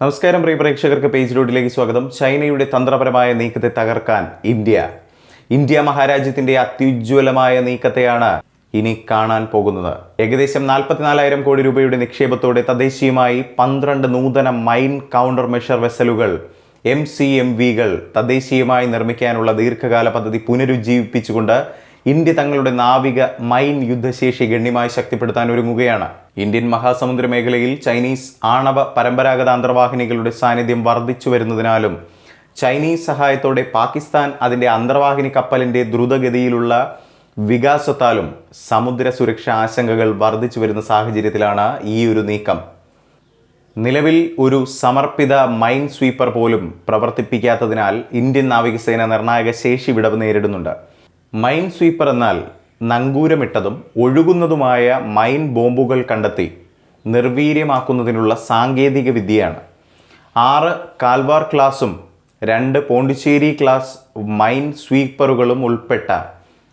നമസ്കാരം പ്രിയ പ്രേക്ഷകർക്ക് പേജ് റോഡിലേക്ക് സ്വാഗതം. ചൈനയുടെ തന്ത്രപരമായ നീക്കത്തെ തകർക്കാൻ ഇന്ത്യ ഇന്ത്യ മഹാരാജ്യത്തിന്റെ അത്യുജ്വലമായ നീക്കത്തെയാണ് ഇനി കാണാൻ പോകുന്നത്. ഏകദേശം നാൽപ്പത്തിനാലായിരം കോടി രൂപയുടെ നിക്ഷേപത്തോടെ തദ്ദേശീയമായി പന്ത്രണ്ട് നൂതന മൈൻ കൗണ്ടർ മെഷർ വെസലുകൾ എം സി എം വികൾ തദ്ദേശീയമായി നിർമ്മിക്കാനുള്ള ദീർഘകാല പദ്ധതി പുനരുജ്ജീവിപ്പിച്ചുകൊണ്ട് ഇന്ത്യ തങ്ങളുടെ നാവിക മൈൻ യുദ്ധശേഷി ഗണ്യമായി ശക്തിപ്പെടുത്താൻ ഒരുങ്ങുകയാണ്. ഇന്ത്യൻ മഹാസമുദ്ര മേഖലയിൽ ചൈനീസ് ആണവ പരമ്പരാഗത അന്തർവാഹിനികളുടെ സാന്നിധ്യം വർദ്ധിച്ചു വരുന്നതിനാലും ചൈനീസ് സഹായത്തോടെ പാകിസ്ഥാൻ അതിന്റെ അന്തർവാഹിനി കപ്പലിന്റെ ദ്രുതഗതിയിലുള്ള വികാസത്താലും സമുദ്ര സുരക്ഷാ ആശങ്കകൾ വർദ്ധിച്ചു വരുന്ന സാഹചര്യത്തിലാണ് ഈ ഒരു നീക്കം. നിലവിൽ ഒരു സമർപ്പിത മൈൻ സ്വീപ്പർ പോലും പ്രവർത്തിപ്പിക്കാത്തതിനാൽ ഇന്ത്യൻ നാവികസേന നിർണായക ശേഷി വിടവ് നേരിടുന്നുണ്ട്. മൈൻ സ്വീപ്പർ എന്നാൽ നങ്കൂരമിട്ടതും ഒഴുകുന്നതുമായ മൈൻ ബോംബുകൾ കണ്ടെത്തി നിർവീര്യമാക്കുന്നതിനുള്ള സാങ്കേതിക വിദ്യയാണ്. ആറ് കാൽവാർ ക്ലാസും രണ്ട് പോണ്ടിച്ചേരി ക്ലാസ് മൈൻ സ്വീപ്പറുകളും ഉൾപ്പെട്ട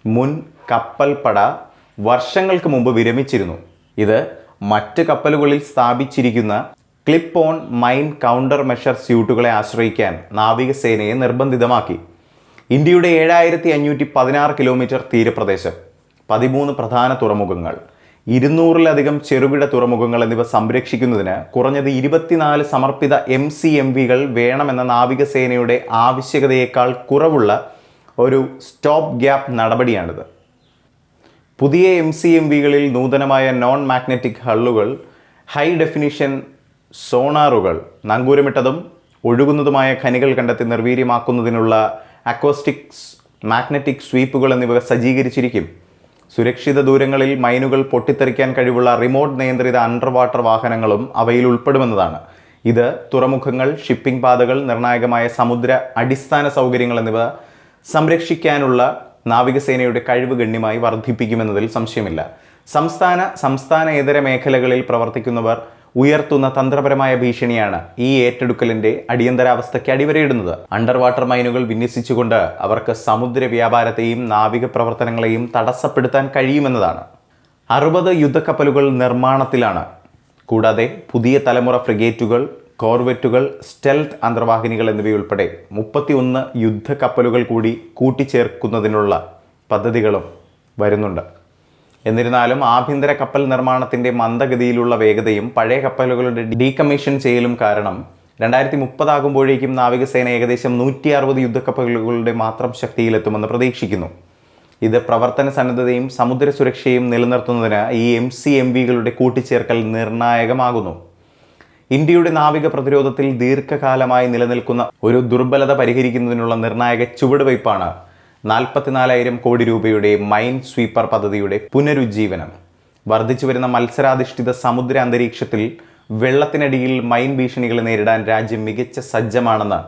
മുൻ കപ്പൽപ്പട വർഷങ്ങൾക്ക് മുമ്പ് വിരമിച്ചിരുന്നു. ഇത് മറ്റ് കപ്പലുകളിൽ സ്ഥാപിച്ചിരിക്കുന്ന clip on mine counter measure സ്യൂട്ടുകളെ ആശ്രയിക്കാൻ നാവികസേനയെ നിർബന്ധിതമാക്കി. ഇന്ത്യയുടെ ഏഴായിരത്തി അഞ്ഞൂറ്റി പതിനാറ് കിലോമീറ്റർ തീരപ്രദേശം. പതിമൂന്ന് പ്രധാന തുറമുഖങ്ങൾ ഇരുന്നൂറിലധികം ചെറുകിട തുറമുഖങ്ങൾ എന്നിവ സംരക്ഷിക്കുന്നതിന് കുറഞ്ഞത് ഇരുപത്തിനാല് സമർപ്പിത എം സി എം വികൾ വേണമെന്ന നാവികസേനയുടെ ആവശ്യകതയേക്കാൾ കുറവുള്ള ഒരു സ്റ്റോപ്പ് ഗ്യാപ്പ് നടപടിയാണിത്. പുതിയ എം സി എം വികളിൽ നൂതനമായ നോൺ മാഗ്നറ്റിക് ഹള്ളുകൾ ഹൈ ഡെഫിനിഷൻ സോണാറുകൾ നങ്കൂരമിട്ടതും ഒഴുകുന്നതുമായ ഖനികൾ കണ്ടെത്തി നിർവീര്യമാക്കുന്നതിനുള്ള അക്കോസ്റ്റിക്സ് മാഗ്നറ്റിക് സ്വീപ്പുകൾ എന്നിവ സജ്ജീകരിച്ചിരിക്കും. സുരക്ഷിത ദൂരങ്ങളിൽ മൈനുകൾ പൊട്ടിത്തെറിക്കാൻ കഴിവുള്ള റിമോട്ട് നിയന്ത്രിത അണ്ടർ വാട്ടർ വാഹനങ്ങളും അവയിൽ ഉൾപ്പെടുമെന്നതാണ്. ഇത് തുറമുഖങ്ങൾ ഷിപ്പിംഗ് പാതകൾ നിർണായകമായ സമുദ്ര അടിസ്ഥാന സൗകര്യങ്ങൾ എന്നിവ സംരക്ഷിക്കാനുള്ള നാവികസേനയുടെ കഴിവ് ഗണ്യമായി വർദ്ധിപ്പിക്കുമെന്നതിൽ സംശയമില്ല. സംസ്ഥാന സംസ്ഥാന ഇതര മേഖലകളിൽ പ്രവർത്തിക്കുന്നവർ ഉയർത്തുന്ന തന്ത്രപരമായ ഭീഷണിയാണ് ഈ ഏറ്റെടുക്കലിന്റെ അടിയന്തരാവസ്ഥയ്ക്ക് അടിവരയിടുന്നത്. അണ്ടർ വാട്ടർ മൈനുകൾ വിന്യസിച്ചുകൊണ്ട് അവർക്ക് സമുദ്ര വ്യാപാരത്തെയും നാവിക പ്രവർത്തനങ്ങളെയും തടസ്സപ്പെടുത്താൻ കഴിയുമെന്നതാണ്. അറുപത് യുദ്ധക്കപ്പലുകൾ നിർമ്മാണത്തിലാണ്. കൂടാതെ പുതിയ തലമുറ ഫ്രിഗേറ്റുകൾ കോർവെറ്റുകൾ സ്റ്റെൽത്ത് അന്തർവാഹിനികൾ എന്നിവയുൾപ്പെടെ മുപ്പത്തിയൊന്ന് യുദ്ധക്കപ്പലുകൾ കൂടി കൂട്ടിച്ചേർക്കുന്നതിനുള്ള പദ്ധതികളും വരുന്നുണ്ട്. എന്നിരുന്നാലും ആഭ്യന്തര കപ്പൽ നിർമ്മാണത്തിന്റെ മന്ദഗതിയിലുള്ള വേഗതയും പഴയ കപ്പലുകളുടെ ഡീകമ്മീഷൻ ചെയ്യലും കാരണം രണ്ടായിരത്തി മുപ്പതാകുമ്പോഴേക്കും നാവികസേന ഏകദേശം നൂറ്റി അറുപത് യുദ്ധക്കപ്പലുകളുടെ മാത്രം ശക്തിയിലെത്തുമെന്ന് പ്രതീക്ഷിക്കുന്നു. ഇത് പ്രവർത്തന സന്നദ്ധതയും സമുദ്ര സുരക്ഷയും നിലനിർത്തുന്നതിന് ഈ എം സി എം വികളുടെ കൂട്ടിച്ചേർക്കൽ നിർണായകമാകുന്നു. ഇന്ത്യയുടെ നാവിക പ്രതിരോധത്തിൽ ദീർഘകാലമായി നിലനിൽക്കുന്ന ഒരു ദുർബലത പരിഹരിക്കുന്നതിനുള്ള നിർണായക ചുവടുവയ്പ്പാണ് നാൽപ്പത്തിനാലായിരം കോടി രൂപയുടെ മൈൻ സ്വീപ്പർ പദ്ധതിയുടെ പുനരുജ്ജീവനം. വർദ്ധിച്ചു വരുന്ന മത്സരാധിഷ്ഠിത സമുദ്ര അന്തരീക്ഷത്തിൽ വെള്ളത്തിനടിയിൽ മൈൻ ഭീഷണികളെ നേരിടാൻ രാജ്യം മികച്ച സജ്ജമാണെന്ന്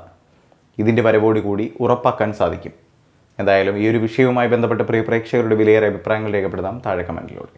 ഇതിന്റെ വരവോടുകൂടി ഉറപ്പാക്കാൻ സാധിക്കും. എന്തായാലും ഈ ഒരു വിഷയവുമായി ബന്ധപ്പെട്ട് പ്രിയ പ്രേക്ഷകരുടെ വിലയേറെ അഭിപ്രായങ്ങൾ രേഖപ്പെടുത്താം. താഴെ കമന്റിലൂടെ